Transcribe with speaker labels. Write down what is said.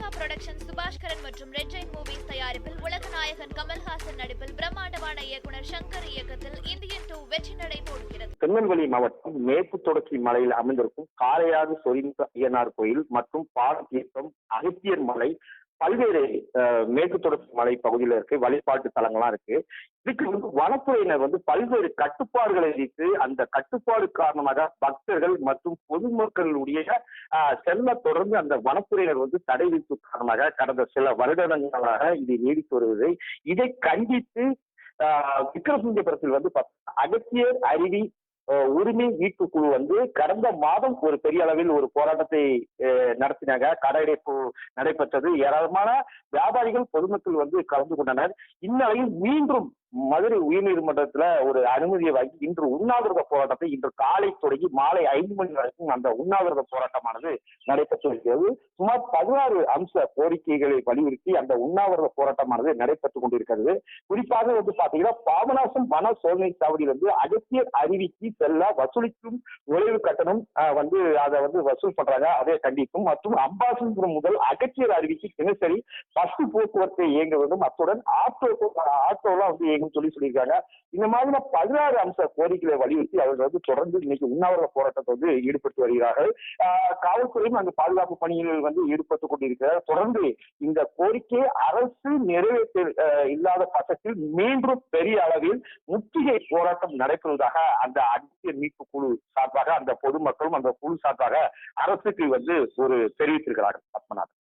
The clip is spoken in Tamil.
Speaker 1: லைகா புரொடக்ஷன் சுபாஷ்கரன் மற்றும் ரெட் ஜெயின் மூவிஸ் தயாரிப்பில் உலக நாயகன் கமல்ஹாசன் நடிப்பில் பிரம்மாண்டமான இயக்குனர் சங்கர் இயக்கத்தில் இந்தியன் டூ வெற்றி நடை போடுகிறது.
Speaker 2: திருநெல்வேலி மாவட்டம் மேற்கு தொடர்ச்சி மலையில் அமைந்திருக்கும் காரையாறு சொரிந்த ஐயனார் கோயில் மற்றும் பாடத்தீர்த்தம் அகத்தியர் மலை பல்வேறு மேற்கு தொடர்ச்சி மலை பகுதியில் இருக்கு வழிபாட்டு தலங்கள்லாம் இருக்கு. இதுக்கு வந்து வனத்துறையினர் வந்து பல்வேறு கட்டுப்பாடுகளை விதித்து அந்த கட்டுப்பாடு காரணமாக பக்தர்கள் மற்றும் பொதுமக்களுடைய செல்ல தொடர்ந்து அந்த வனத்துறையினர் வந்து தடை விதிப்பு காரணமாக கடந்த சில வருடங்களாக இது நீடித்து வருவது இதை கண்டித்து ஆஹ் விக்ரமசிங்கபுரத்தில் வந்து அகத்தியர் அருவி உரிமை மீட்பு குழு வந்து கடந்த மாதம் ஒரு பெரிய அளவில் ஒரு போராட்டத்தை நடத்தினாங்க. கடையடைப்பு நடைபெற்றது. ஏராளமான வியாபாரிகள் பொதுமக்கள் வந்து கலந்து கொண்டனர். இந்நிலையில் மீண்டும் மதுரை உயர்நீதிமன்றத்துல ஒரு அனுமதியை வாங்கி இன்று உண்ணாவிரத போராட்டத்தை இன்று காலை தொடங்கி மாலை ஐந்து மணி வரைக்கும் அந்த உண்ணாவிரத போராட்டமானது நடைபெற்று வருகிறது. சுமார் பதினாறு அம்ச கோரிக்கைகளை வலியுறுத்தி அந்த உண்ணாவிரத போராட்டமானது நடைபெற்றுக் கொண்டிருக்கிறது. குறிப்பாக வந்து பாத்தீங்கன்னா பாபநாசம் வன சோதனை சாவடியில் வந்து அகத்தியர் அருவிக்கு செல்ல வசூலிக்கும் நுழைவு கட்டணம் வந்து அதை வந்து வசூல் பண்றாங்க. அதை கண்டிக்கும். மற்றும் அம்பாசன்புரம் முதல் அகத்தியர் அருவிக்கு தினசரி பஸ் போக்குவரத்தை இயங்க வேண்டும். அத்துடன் ஆட்டோ ஆட்டோலாம் வந்து இயங்கும் சொல்லி சொல்லியிருக்காங்க. இந்த மாதிரி பதினாறு அம்ச கோரிக்கைகளை வலியுறுத்தி அவர்கள் வந்து தொடர்ந்து இன்னைக்கு உண்ணாவிரத போராட்டத்தை வந்து ஈடுபட்டு வருகிறார்கள். ஆஹ், காவல்துறையும் அந்த பாதுகாப்பு பணிகளில் வந்து ஈடுபட்டுக் கொண்டிருக்கிறார் தொடர்ந்து இந்த கோரிக்கையை அரசு நிறைவேற்ற இல்லாத பட்சத்தில் மீண்டும் பெரிய அளவில் முற்றுகை போராட்டம் நடைபெறுவதாக அந்த அடிய மீட்பு குழு சார்பாக அந்த பொதுமக்களும் அந்த குழு சார்பாக அரசுக்கு வந்து ஒரு தெரிவித்திருக்கிறார்கள். பத்மநாதன்.